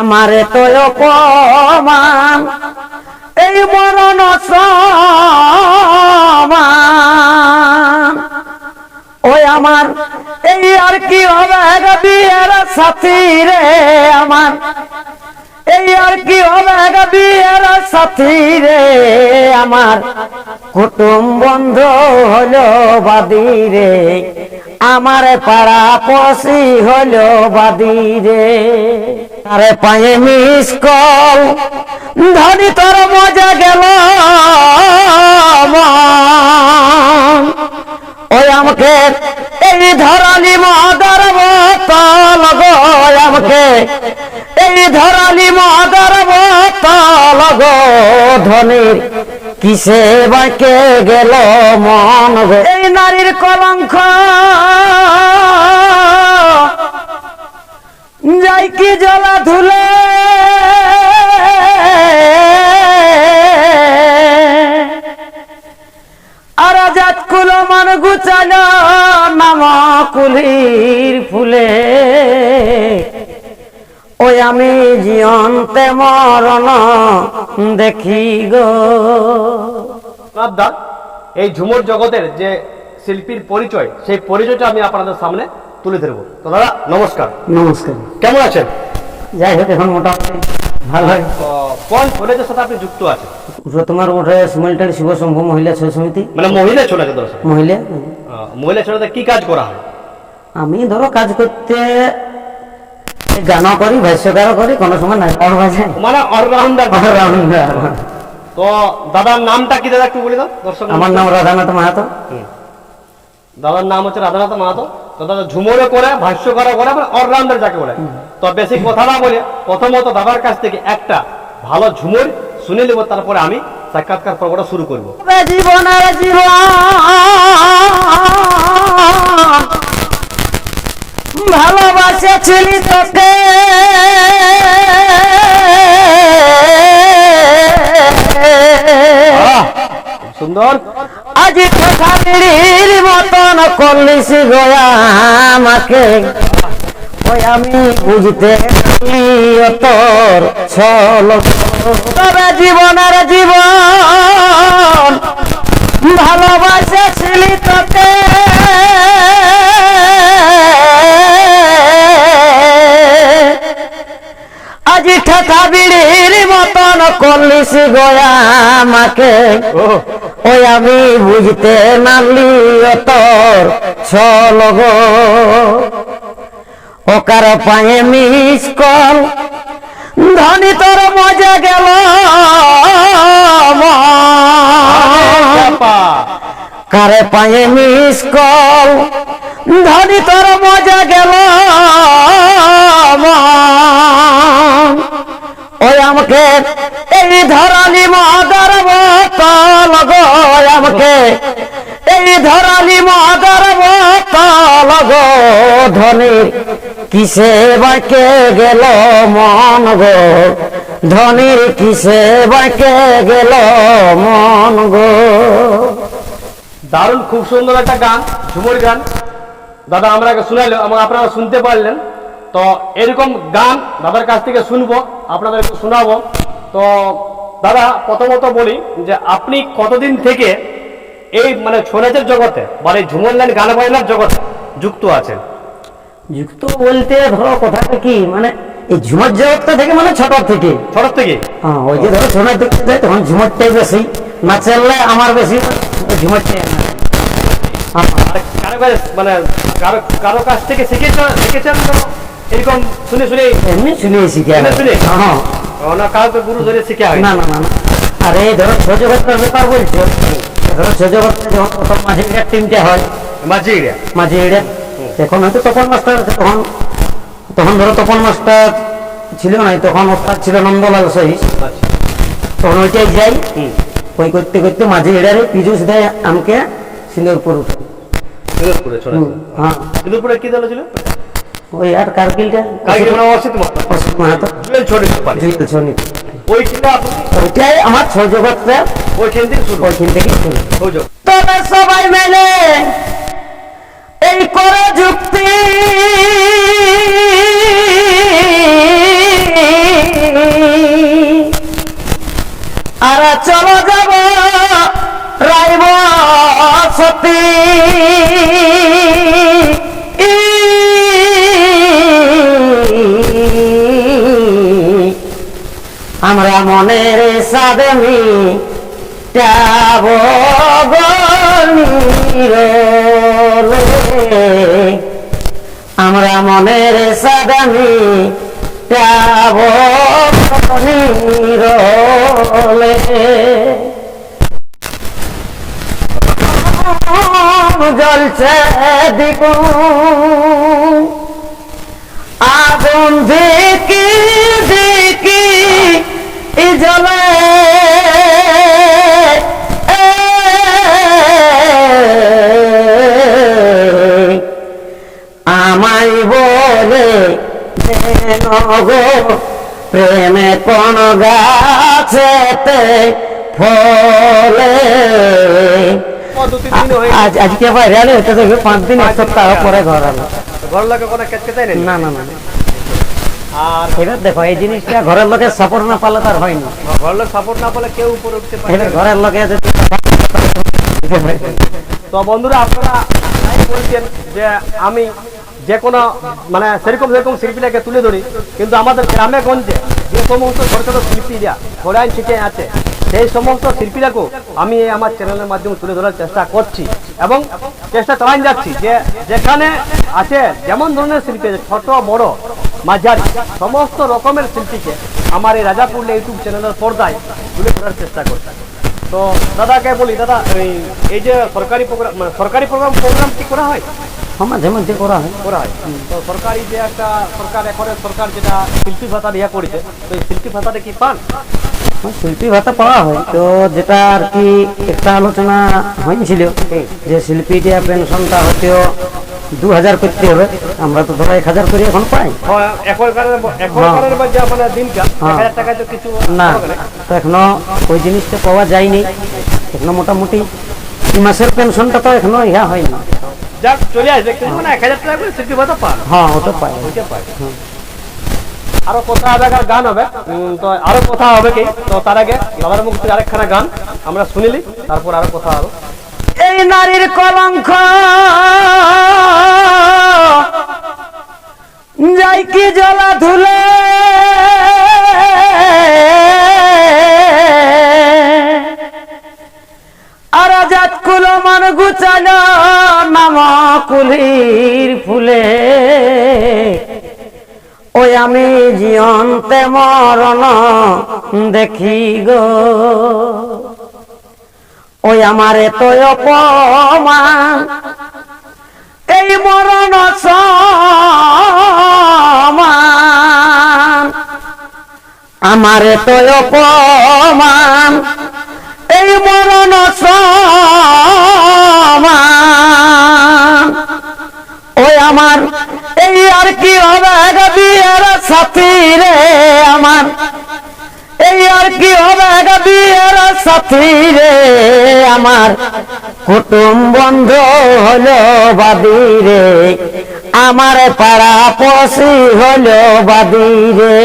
আমারে তো অপমান, এই মরণ ওই আমার, এই আর কি হবে বিয়ের সাথী রে আমার? এই আর কি হবে বিয়ের সাথী রে আমার? কুটুম বন্ধ হলো বাদি রে আমার পাড়া পশি হলো বাদি রে আরে পায়ে মিস কল, ধনী তোর মজা গেল। ওই আমাকে এই ধরালি মদর বোতল গো আমাকে এই ধরালি মদর বোতল গো, ধনির কিসে বাকে গেল মন এই নারীর কলঙ্ক। যাই কি জলা ধুলে। আর জাত কুলির ফুলে। ওই আমি জিয়ন্তে মরণ দেখি গো। এই ঝুমুর জগতের যে শিল্পীর পরিচয় সেই পরিচয়টা আমি আপনাদের সামনে তুলে ধরবো। তো দাদা নমস্কার। নমস্কার। কেমন আছেন? যাই হোক এখন মোটামুটি ভালো হয়। কোন কলেজের সাথে আপনি যুক্ত আছেন? ওটা তোমার ওটা সিমেন্টারি শিব সংঘ মহিলা ছয় সমিতি। মানে মহিলা চলে মহিলা। মহিলা ছেলেতে কি কাজ করা হয়? আমি ধরো কাজ করতে গান করি ভাষ্যকার করি কোনো সময় নাই অন মানে অলরাউন্ডার All-rounder। তো দাদার নামটা কি দাদা একটু বলে দাও দর্শক আমার নাম রাধানাথ মাহাতো। দাদার নাম হচ্ছে রাধানাথ মাহাতো। তো দাদা ঝুমুরও করে ভাষ্য করা করে মানে অলরাউন্ডার যাকে বলে। তো বেশি কথা না বলে প্রথমত দাদার কাছ থেকে একটা ভালো ঝুমুর শুনে নেব তারপরে আমি সাক্ষাৎকার পর্বটা শুরু করব। জীবনের জীবন ভালোবাসেছিলি তোকে। সুন্দর। আজ ঠেকালির মতন করলিস গয়া আমাকে। ওই আমি বুঝতে তোর ছল। তবে জীবনের জীবন ভালোবাসেছিলি আজি বিড়ির মতন করলিস গয়া আমাকে ও ওই আমি বুঝতে নালি ও তোর ছল গো ওকার পায়ে মিস কল ধনী তোর মজা গেল। কারে পায়ে মিস কল ধনী তোর মজা গেল মন। ওই আমাকে এই ধরালি মদর বোতল গো আমাকে এই ধরালি মদর বোতল গো ধনির কিসে বাকে গেল মন গো? ধনির কিসে বাকে গেল মন গো? দারুণ, খুব সুন্দর একটা গান ঝুমুর গান। দাদা, আমরা শুনাইলো এবং আপনারা শুনতে পারলেন। তো এরকম গান দাদার কাছ থেকে শুনব আপনাদের শোনাবো। তো দাদা প্রথমত বলি যে আপনি কতদিন থেকে এই মানে ছৌ নাচের জগতে এই ঝুমুর লাইন গান বাজনার জগতে যুক্ত আছেন? যুক্ত বলতে ধরো কথাটা কি মানে এই ঝুমর জগৎটা থেকে মানে ছোট থেকে। ছোট থেকে? হ্যাঁ, ওই যে ধরো সোনার দেখতে যায় তখন ঝুমরটাই বেশি। না চললে আমার বেশি ঝুমরটাই মানে কারও কারও কাছ থেকে শিখেছেন শিখেছেন তো এরকম শুনে শুনে এমনি শুনে শিখে শুনে শুনে? হ্যাঁ। না কাউকে গুরু ধরে শিখে না না না আর ধরো সজগতের ব্যাপার বলছো। ধরো সজগতে যখন প্রথম মাঝে ইড়ার টিমটা হয় মাঝি এরিয়া মাঝে ইড়ে এখন হয়তো তপন মাস্টার আছে তখন তখন ধরো তপন মাস্টার ছিল না তখন ওস্তাদ ছিল নন্দলাল সহিস আচ্ছা। তখন ওইটাই যাই। ওই করতে করতে মাঝে ইড়ারে পিজুস দেয় আমাকে সিন্দুরপুর উঠে। সিঁদুরপুরে চলে হ্যাঁ। সিঁদুরপুরে কি দল ছিল? ওই আর কারগিলটা অসিত মাহাতো। জুয়েল ছনি ওইটাই আমার সৌজগতটা ওইখান ওই ওইখান শুরু তবে সবাই মেলে এই করে যুক্তি। আর চলো যাব রাইব সতী। মনের সাদমি আমরা মনের সাদমি জলছে দ্বিগুণ আগুন দেখি কোন গাছেতে ফলে? আজ আজকে বাইরে আলে হতে দেখবে পাঁচ দিন এক সপ্তাহ পরে ঘর আলো। ঘর লাগে কোনো কেচকেটাই নেই? না না না। আর এবার দেখো এই জিনিসটা ঘরের লোকের সাপোর্ট না পালে তার হয় না। ঘর লোক সাপোর্ট না পেলে কেউ উপরে উঠতে পারে ঘরের লোকে যদি তো বন্ধুরা আপনারা বলছেন যে আমি যে কোনো মানে সেরকম সেরকম শিল্পীটাকে তুলে ধরি কিন্তু আমাদের গ্রামে গঞ্জে যে সমস্ত ছোট ছোট শিল্পীরা ফোরাইন ছিটে আছে সেই সমস্ত শিল্পীরাকেও আমি এই আমার চ্যানেলের মাধ্যমে তুলে ধরার চেষ্টা করছি এবং চেষ্টা চালাই যাচ্ছি যে যেখানে আছে যেমন ধরনের শিল্পী ছোট বড় মাঝারি সমস্ত রকমের শিল্পীকে আমার এই রাজাপুর ইউটিউব চ্যানেলের পর্দায় তুলে ধরার চেষ্টা করছি। তো দাদাকে বলি দাদা এই যে সরকারি প্রোগ্রাম মানে সরকারি প্রোগ্রাম প্রোগ্রাম কি করা হ্যাঁ, মাঝে মধ্যে করা হয়। করা হয়। তো সরকারি যে একটা সরকার এখন সরকার যেটা শিল্পী ভাতা ইয়া করেছে তো এই শিল্পী ভাতাটা কি পান? হ্যাঁ, শিল্পী ভাতা পাওয়া হয়। তো যেটা আর কি একটা আলোচনা হয়েছিল যে শিল্পী শিল্পীটা পেনশনটা হয়তো দু হাজার করতে হবে আমরা তো ধরো এক হাজার করে এখন পাই। হয়, যা হ্যাঁ। না তো এখনও ওই জিনিসটা পাওয়া যায়নি। এখনও মোটামুটি মাসের পেনশনটা তো এখনও ইহা হয়নি। যাক চলে আসবে কিন্তু মানে এক হাজার টাকা করে শিল্পী ভাতা পান হ্যাঁ ওটা পাই ওইটা পাই আরও কথা হবে আর গান হবে। তো আরও কথা হবে কি? তো তার আগে দাদার মুখ থেকে আরেকখানা গান আমরা শুনিলি তারপর আরও কথা হবে। এই নারীর কলঙ্ক যাই কি জলা ধুলে কুলির ফুলে। ওই আমি জিয়ন্তে মরণ দেখি গো। ওই আমার এত অপমান, এই মরণ আমার এত অপমান আমার। এই আর কি হবে বিয়ের সাথী রে আমার? এই আর কি হবে বিয়ের সাথী রে আমার? কুটুম বন্ধ হলো বাদি রে। আমার পাড়া পশি হলো বাদি রে।